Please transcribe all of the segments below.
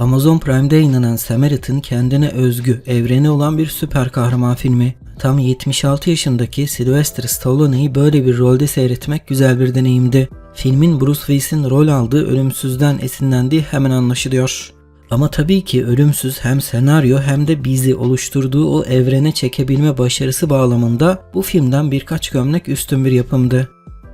Amazon Prime'de yayınlanan Samaritan kendine özgü, evreni olan bir süper kahraman filmi. Tam 76 yaşındaki Sylvester Stallone'yi böyle bir rolde seyretmek güzel bir deneyimdi. Filmin Bruce Willis'in rol aldığı ölümsüzden esinlendiği hemen anlaşılıyor. Ama tabii ki ölümsüz hem senaryo hem de bizi oluşturduğu o evrene çekebilme başarısı bağlamında bu filmden birkaç gömlek üstün bir yapımdı.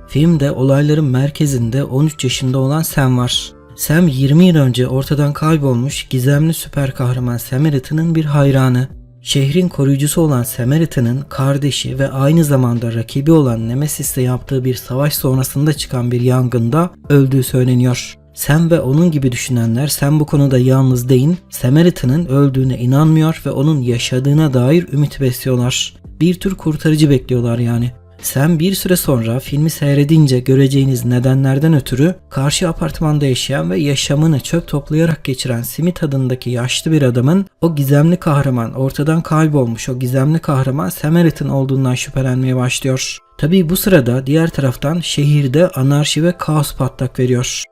Filmde olayların merkezinde 13 yaşında olan Sam var. Sam 20 yıl önce ortadan kaybolmuş gizemli süper kahraman Samaritan'ın bir hayranı. Şehrin koruyucusu olan Samaritan'ın kardeşi ve aynı zamanda rakibi olan Nemesis'le yaptığı bir savaş sonrasında çıkan bir yangında öldüğü söyleniyor. Sam ve onun gibi düşünenler Sam bu konuda yalnız değil, Samaritan'ın öldüğüne inanmıyor ve onun yaşadığına dair ümit besliyorlar. Bir tür kurtarıcı bekliyorlar yani. Sam bir süre sonra filmi seyredince göreceğiniz nedenlerden ötürü karşı apartmanda yaşayan ve yaşamını çöp toplayarak geçiren Smith adındaki yaşlı bir adamın o gizemli kahraman ortadan kaybolmuş o gizemli kahraman Samaritan olduğundan şüphelenmeye başlıyor. Tabii bu sırada diğer taraftan şehirde anarşi ve kaos patlak veriyor.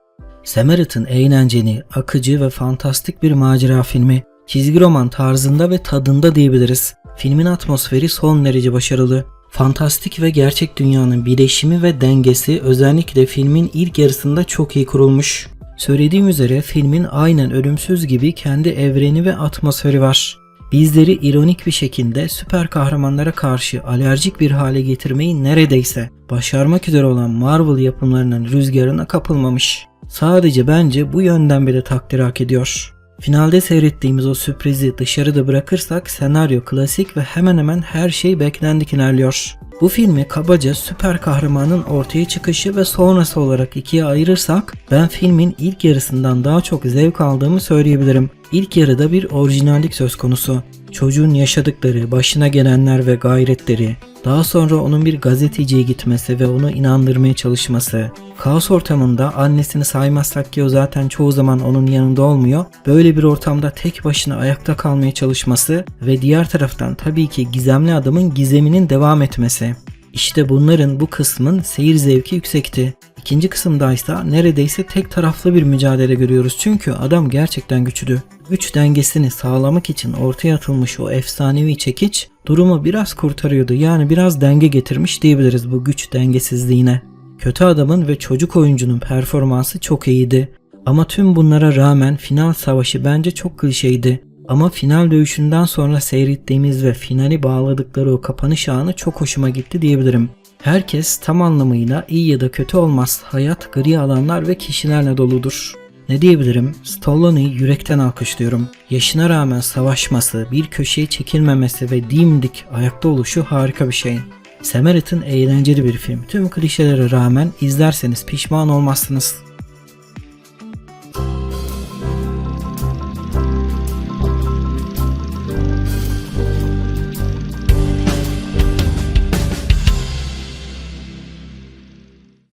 Samaritan eğlenceli, akıcı ve fantastik bir macera filmi. Çizgi roman tarzında ve tadında diyebiliriz. Filmin atmosferi son derece başarılı. Fantastik ve gerçek dünyanın birleşimi ve dengesi özellikle filmin ilk yarısında çok iyi kurulmuş. Söylediğim üzere filmin aynen ölümsüz gibi kendi evreni ve atmosferi var. Bizleri ironik bir şekilde süper kahramanlara karşı alerjik bir hale getirmeyi neredeyse başarmak üzere olan Marvel yapımlarının rüzgarına kapılmamış. Sadece bence bu yönden bile takdir hak ediyor. Finalde seyrettiğimiz o sürprizi dışarıda bırakırsak senaryo klasik ve hemen hemen her şey beklendik ilerliyor. Bu filmi kabaca süper kahramanın ortaya çıkışı ve sonrası olarak ikiye ayırırsak ben filmin ilk yarısından daha çok zevk aldığımı söyleyebilirim. İlk yarıda bir orijinallik söz konusu. Çocuğun yaşadıkları, başına gelenler ve gayretleri, daha sonra onun bir gazeteciye gitmesi ve onu inandırmaya çalışması. Kaos ortamında annesini saymazsak ki o zaten çoğu zaman onun yanında olmuyor. Böyle bir ortamda tek başına ayakta kalmaya çalışması ve diğer taraftan tabii ki gizemli adamın gizeminin devam etmesi. İşte bunların bu kısmın seyir zevki yüksekti. İkinci kısımda ise neredeyse tek taraflı bir mücadele görüyoruz çünkü adam gerçekten güçlü. Güç dengesini sağlamak için ortaya atılmış o efsanevi çekiç durumu biraz kurtarıyordu yani biraz denge getirmiş diyebiliriz bu güç dengesizliğine. Kötü adamın ve çocuk oyuncunun performansı çok iyiydi. Ama tüm bunlara rağmen final savaşı bence çok klişeydi. Ama final dövüşünden sonra seyrettiğimiz ve finali bağladıkları o kapanış anı çok hoşuma gitti diyebilirim. Herkes tam anlamıyla iyi ya da kötü olmaz. Hayat gri alanlar ve kişilerle doludur. Ne diyebilirim? Stallone'yi yürekten alkışlıyorum. Yaşına rağmen savaşması, bir köşeye çekilmemesi ve dimdik ayakta oluşu harika bir şey. Samaritan eğlenceli bir film. Tüm klişelere rağmen izlerseniz pişman olmazsınız.